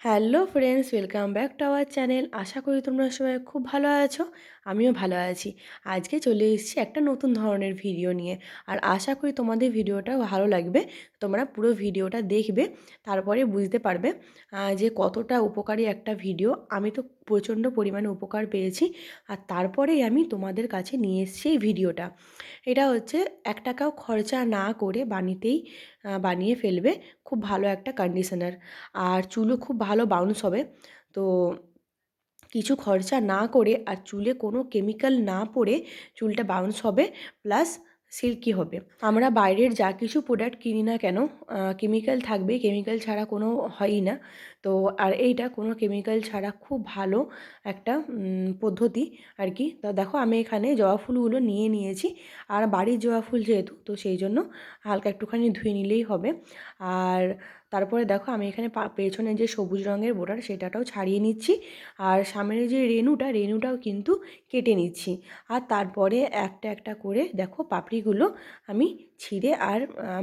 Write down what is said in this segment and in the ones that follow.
Hello friends, welcome back to our channel. আশা করি তোমরা সবাই খুব ভালো আছো, আমিও ভালো আছি। আজকে চলে এসেছি একটা নতুন ধরনের ভিডিও নিয়ে। আর আশা করি তোমাদের ভিডিওটা ভালো লাগবে। তোমরা পুরো ভিডিওটা দেখবে, তারপরে বুঝতে পারবে যে কতটা উপকারী একটা ভিডিও। আমি তো প্রচণ্ড পরিমাণে উপকার পেয়েছি, আর তারপরেই আমি তোমাদের কাছে নিয়ে এসেছি এই ভিডিওটা। এটা হচ্ছে এক টাকাও খরচা না করে বানিতেই বানিয়ে ফেলবে খুব ভালো একটা কন্ডিশনার আর চুলও খুব ভালো বাউন্স হবে, তো কিছু খরচা না করে আর চুলে কোনো কেমিক্যাল না পড়ে চুলটা বাউন্স হবে প্লাস সিল্কি হবে। আমরা বাইরের যা কিছু প্রোডাক্ট কিনি না কেন কেমিক্যাল থাকবে কেমিক্যাল ছাড়া কোনো হয়ই না। তো আর এইটা কোনো কেমিক্যাল ছাড়া খুব ভালো একটা পদ্ধতি আর কি। তো দেখো আমি এখানে জবা ফুলগুলো নিয়ে নিয়েছি। আর বাড়ির জবা ফুল যেহেতু, তো সেই জন্য হালকা একটুখানি ধুয়ে নিলেই হবে। আর তারপরে দেখো আমি এখানে পেছনে যে সবুজ রঙের বোর্ডার সেটাটাও ছাড়িয়ে নিচ্ছি। আর সামনের যে রেনুটা রেনুটাও কিন্তু কেটে নিচ্ছি। আর তারপরে একটা একটা করে দেখো পাপড়িগুলো আমি ছিঁড়ে আর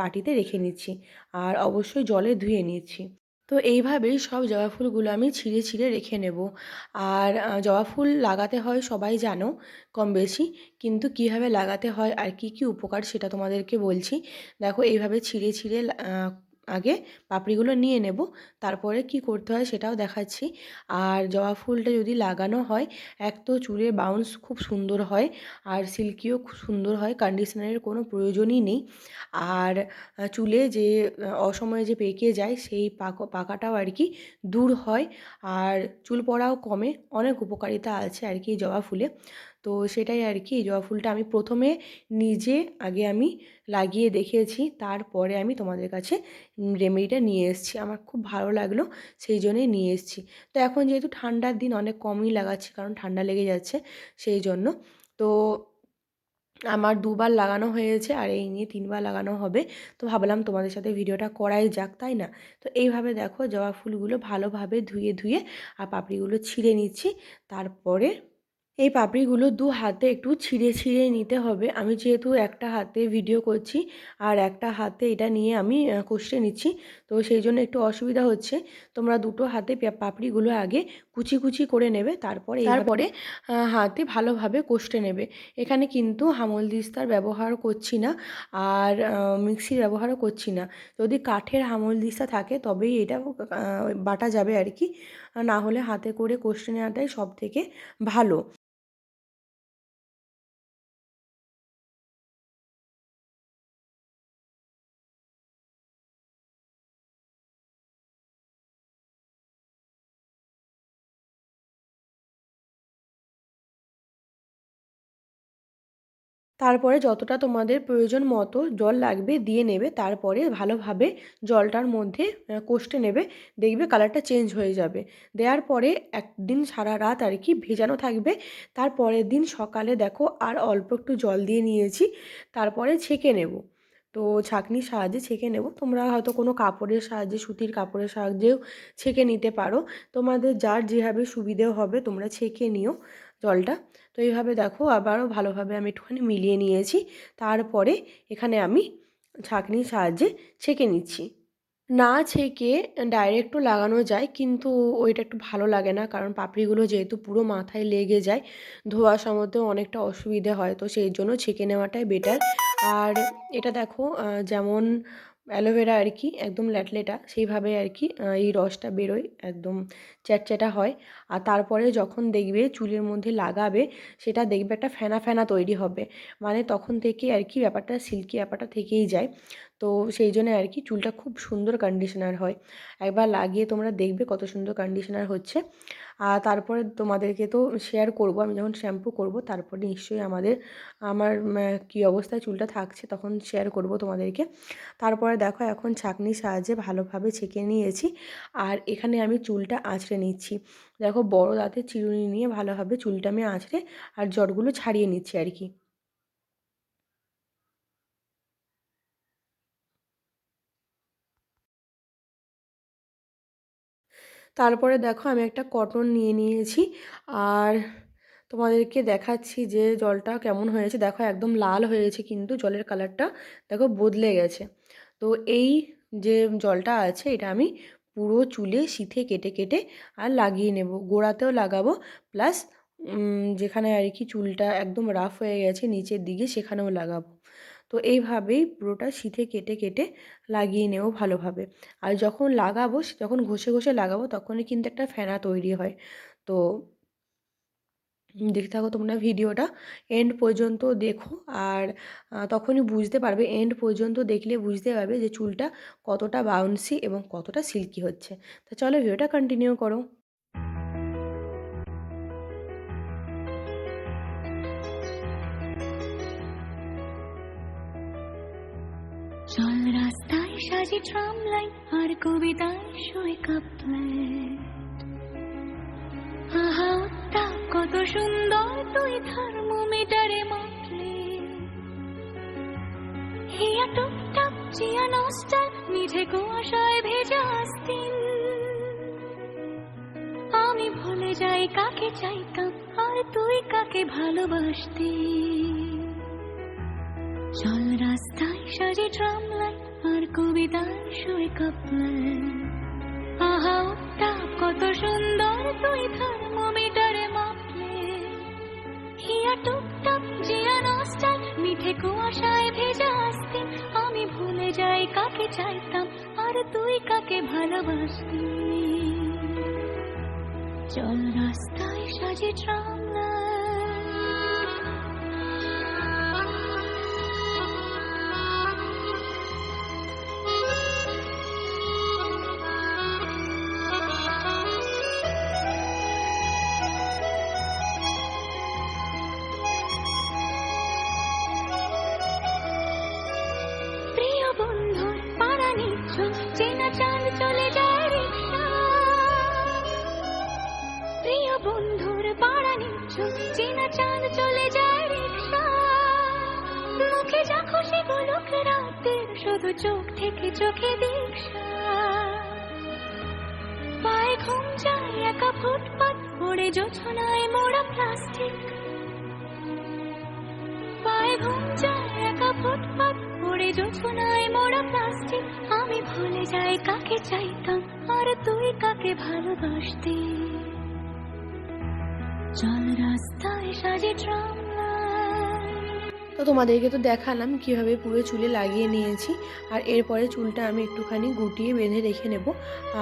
বাটিতে রেখে নিচ্ছি। আর অবশ্যই জলে ধুয়ে নিচ্ছি। তো এইভাবেই সব জবা ফুলগুলো আমি ছিঁড়ে ছিঁড়ে রেখে নেব। আর জবা ফুল লাগাতে হয় সবাই জানো কম বেশি। কিন্তু কীভাবে লাগাতে হয় আর কি কি উপকার সেটা তোমাদেরকে বলছি। দেখো এইভাবে ছিঁড়ে ছিঁড়ে আগে পাপড়িগুলো নিয়ে নেব। তারপরে কি করতে হয় সেটাও দেখাচ্ছি। আর জবা ফুলটা যদি লাগানো হয়, এক তো চুলের বাউন্স খুব সুন্দর হয়, আর সিল্কিও খুব সুন্দর হয় কন্ডিশনারের কোনো প্রয়োজনই নেই। আর চুলে যে অসময়ে যে পেকে যায়, সেই পাক, পাকাটাও আর কি দূর হয়। আর চুল পড়াও কমে, অনেক উপকারিতা আছে আর কি জবা ফুলে। তো সেটাই আর কি জবা ফুলটা আমি প্রথমে নিজে আগে আমি লাগিয়ে দেখিয়েছি, তারপরে আমি তোমাদের কাছে রেমেডিটা নিয়ে এসেছি। আমার খুব ভালো লাগল, সেই জন্যই নিয়ে এসেছি। তো এখন যেহেতু ঠান্ডার দিন, অনেক কমই লাগাচ্ছি, কারণ ঠান্ডা লেগে যাচ্ছে, সেই জন্য। তো আমার দুবার লাগানো হয়েছে, আর এই নিয়ে তিনবার লাগানো হবে। তো ভাবলাম তোমাদের সাথে ভিডিওটা করাই যাক, তাই না? তো এইভাবে দেখো, জবা ফুলগুলো ভালোভাবে ধুয়ে ধুয়ে, আর পাপড়িগুলো ছিঁড়ে নিচ্ছি। তারপরে এই পাপড়িগুলো দু হাতে একটু ছিঁড়ে ছিঁড়ে নিতে হবে। আমি যেহেতু একটা হাতে ভিডিও করছি আর একটা হাতে এটা নিয়ে আমি কষে নিচ্ছি। তো সেই জন্য একটু অসুবিধা হচ্ছে। তোমরা দুটো হাতে পাপড়িগুলো আগে কুচি কুচি করে নেবে তারপরে তারপরে? হাতে ভালোভাবে কষে নেবে। এখানে কিন্তু হামল দিস্তার ব্যবহার করছি না আর মিক্সির ব্যবহারও করছি না। যদি কাঠের হামল দিস্তা থাকে তবেই এটা বাটা যাবে আর কি। না হলে হাতে করে কষে নেওয়াটাই সব থেকে ভালো। তারপরে যতটা তোমাদের প্রয়োজন মতো জল লাগবে দিয়ে নেবে, তারপরে ভালোভাবে জলটার মধ্যে কষতে নেবে, দেখবে কালারটা চেঞ্জ হয়ে যাবে। দেওয়ার পরে একদিন সারা রাত আর কি ভেজানো থাকবে। তারপরের দিন সকালে দেখো আর অল্প একটু জল দিয়ে নিয়েছি, তারপরে ছেঁকে নেব। তো ছাঁকনির সাহায্যে ছেঁকে নেব। তোমরা হয়তো কোনো কাপড়ের সাহায্যে, সুতির কাপড়ের সাহায্যেও ছেঁকে নিতে পারো। তোমাদের যার যেভাবে সুবিধে হবে, তোমরা ছেঁকে নিও। জলটা। তো এইভাবে দেখো আবারও ভালোভাবে আমি একটুখানি মিলিয়ে নিয়েছি। তারপরে এখানে আমি ছাঁকনির সাহায্যে ছেঁকে নিচ্ছি। না ছেঁকে ডাইরেক্টও লাগানো যায় কিন্তু ওইটা একটু ভালো লাগে না কারণ পাপড়িগুলো যেহেতু পুরো মাথায় লেগে যায়, ধোয়া সময়তেও অনেকটা অসুবিধে হয়। তো সেই জন্য ছেঁকে নেওয়াটাই বেটার আর এটা দেখো যেমন অ্যালোভেরা আর কি, একদম ল্যাটলেটা, সেইভাবে আর কি এই রসটা বেরোয় একদম চ্যাটচ্যাটা হয় আর তারপরে যখন দেখবে চুলের মধ্যে লাগাবে, সেটা দেখবে একটা ফেনা ফেনা তৈরি হবে। মানে তখন থেকে আর কি ব্যাপারটা সিল্কি ব্যাপারটা থেকেই যায়। তো সেই জন্য আর কি চুলটা খুব সুন্দর কন্ডিশনার হয়। একবার লাগিয়ে তোমরা দেখবে কত সুন্দর কন্ডিশনার হচ্ছে। আর তারপরে তোমাদেরকে তো শেয়ার করব, আমি যখন শ্যাম্পু করব, তারপরে নিশ্চয়ই আমাদের, আমার কী অবস্থায় চুলটা থাকছে তখন শেয়ার করব তোমাদেরকে। তারপরে দেখো এখন ছাঁকনির সাহায্যে ভালোভাবে ছেঁকে নিয়েছি। আর এখানে আমি চুলটা আঁচড়ে নিচ্ছি। দেখো বড় দাঁতের চিরুনি নিয়ে ভালোভাবে চুলটা আমি আঁচড়ে আর জটগুলো ছাড়িয়ে নিচ্ছি আর কি। তারপরে দেখো আমি একটা কটন নিয়ে নিয়েছি আর তোমাদেরকে দেখাচ্ছি যে জলটা কেমন হয়েছে। দেখো একদম লাল হয়েছে কিন্তু জলের কালারটা দেখো বদলে গেছে। তো এই যে জলটা আছে এটা আমি পুরো চুলে সিথে কেটে কেটে আর লাগিয়ে নেব। গোড়াতেও লাগাবো। প্লাস যেখানে আর কি চুলটা একদম রাফ হয়ে গেছে, নিচের দিকে সেখানেও লাগাবো। তো এইভাবেই পুরোটা শীতে কেটে কেটে লাগিয়ে নেব ভালোভাবে। আর যখন লাগাবো, যখন ঘষে ঘষে লাগাবো, তখনই কিন্তু একটা ফেনা তৈরি হয়। তো দেখতে থাকো তোমরা ভিডিওটা। এন্ড পর্যন্ত দেখো আর তখনই বুঝতে পারবে এন্ড পর্যন্ত দেখলে বুঝতে পারবে যে চুলটা কতটা বাউন্সি এবং কতটা সিল্কি হচ্ছে। তো চলো ভিডিওটা কন্টিনিউ করো। চল রাস্তায় সাজি ট্রাম লাইন আর কবিতায় শুয়ে কাপলেট আহা কত সুন্দর তুই থার্মোমিটারে মাপলে হিয়া টুকটাপ চিয়া নস্টাল মিঠে কুয়াশায় ভেজা আস্তিন। আমি ভুলে যাই কাকে চাইতাম, আর তুই কাকে ভালোবাসতি। চল রাস্তায় সাজে ট্রাম লাইট আর কবিতায় শুয়ে কাপলে আহা কত সুন্দর তুই থার্মোমিটারে মিঠে কুয়াশায় ভেজা আসতি, আমি ভুলে যাই কাকে চাইতাম, আর তুই কাকে ভালোবাসতি? চল রাস্তায় সাজে ট্রাম চেনা চাঁদ চলে যায় রিক্সা। প্রিয় বন্ধুর পাড়া নিচ্ছ, চেনা চাঁদ চলে যায় রিক্সা। মুখে যা খুশি বলুক, রাতের শুধু চোখ থেকে চোখে দীক্ষা। পায়ে ঘুম যায় একা ফুটপাত পড়ে জোছনায় মোড়া প্লাস্টিক। পায়ে ঘুম যায় একা ফুটপাত পড়ে জোছনায় মোড়া প্লাস্টিক আমি ভুলে যাই কাকে চাইতাম, আর তুই কাকে ভালোবাসতি? চল রাস্তায় সাজে ট্রাম তো তোমাদেরকে তো দেখালাম কীভাবে পুরো চুলে লাগিয়ে নিয়েছি। আর এরপরে চুলটা আমি একটুখানি গুটিয়ে বেঁধে রেখে নেব।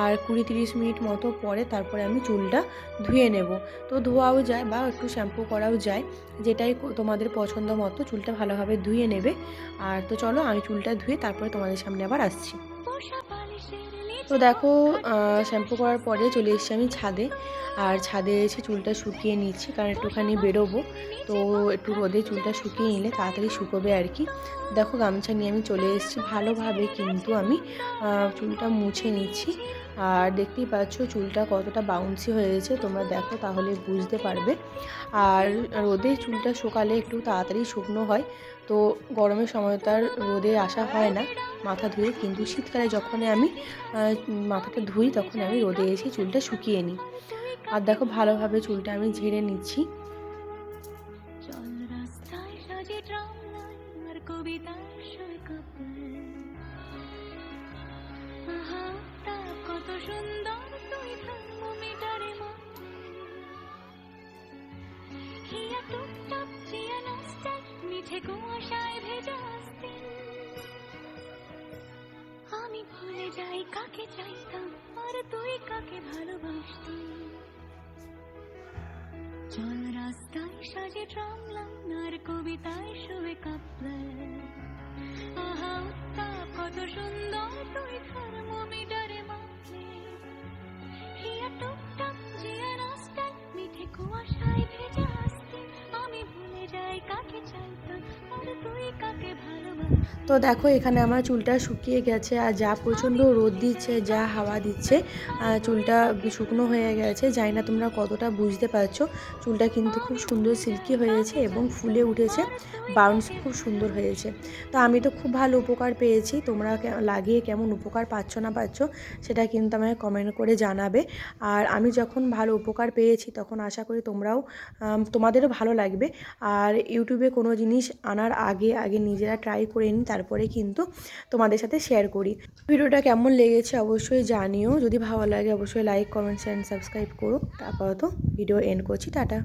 আর কুড়ি তিরিশ মিনিট মতো পরে তারপরে আমি চুলটা ধুয়ে নেব। তো ধোয়াও যায় বা একটু শ্যাম্পু করাও যায়। যেটাই তোমাদের পছন্দ মতো চুলটা ভালোভাবে ধুয়ে নেবে। আর তো চলো আমি চুলটা ধুয়ে তারপরে তোমাদের সামনে আবার আসছি। তো দেখো শ্যাম্পু করার পরে চলে এসেছি আমি ছাদে। আর ছাদে এসে চুলটা শুকিয়ে নিচ্ছি, কারণ একটুখানি বেরোবো। তো একটু রোদে চুলটা শুকিয়ে নিলে তাড়াতাড়ি শুকোবে আর কি। দেখো, গামছা নিয়ে আমি চলে এসেছি ভালোভাবে, কিন্তু আমি চুলটা মুছে নিচ্ছি। আর দেখতেই পাচ্ছ চুলটা কতটা বাউন্সি হয়েছে, তোমরা দেখো তাহলে বুঝতে পারবে। আর রোদে চুলটা শুকালে একটু তাড়াতাড়ি শুকনো হয়, তো গরমের সময় তো আর রোদে আসা হয় না মাথা ধুয়ে, কিন্তু শীতকালে যখন আমি মাথাটা ধুই তখন আমি রোদে এসে চুলটা শুকিয়ে নিই। আর দেখো ভালোভাবে চুলটা আমি ঝেড়ে নিচ্ছি। চল কত সুন্দর তুই থার্মোমিটারে মাপলে হিয়া টুকটাপ চিয়া নস্টাল মিঠে কুয়াশায় ভেজা আস্তিন। আমি ভুলে যাই কাকে চাইতাম, আর তুই কাকে ভালোবাসতি চল রাস্তায় সাজে ট্রাম লাইন, আর কবিতায় শুয়ে কাপলে তো দেখো, এখানে আমার চুলটা শুকিয়ে গেছে আর যা প্রচণ্ড রোদ দিচ্ছে, যা হাওয়া দিচ্ছে চুলটা শুকনো হয়ে গেছে। জানি না তোমরা কতটা বুঝতে পারছ, চুলটা কিন্তু খুব সুন্দর সিল্কি হয়েছে এবং ফুলে উঠেছে বাউন্স খুব সুন্দর হয়েছে। তো আমি তো খুব ভালো উপকার পেয়েছি, তোমরা লাগিয়ে কেমন উপকার পাচ্ছ না পাচ্ছ, সেটা কিন্তু আমাকে কমেন্ট করে জানাবে। আর আমি যখন ভালো উপকার পেয়েছি, তখন আশা করি তোমরাও তোমাদেরও ভালো লাগবে। আর ইউটিউবে কোনো জিনিস আনার আগে আগে নিজেরা ট্রাই করে নিই তারপরে কিন্তু তোমাদের সাথে শেয়ার করি। ভিডিওটা কেমন লেগেছে অবশ্যই জানিও। যদি ভালো লাগে, অবশ্যই লাইক কমেন্ট অ্যান্ড সাবস্ক্রাইব করো। আপাতত ভিডিও এন্ড করছি। টাটা।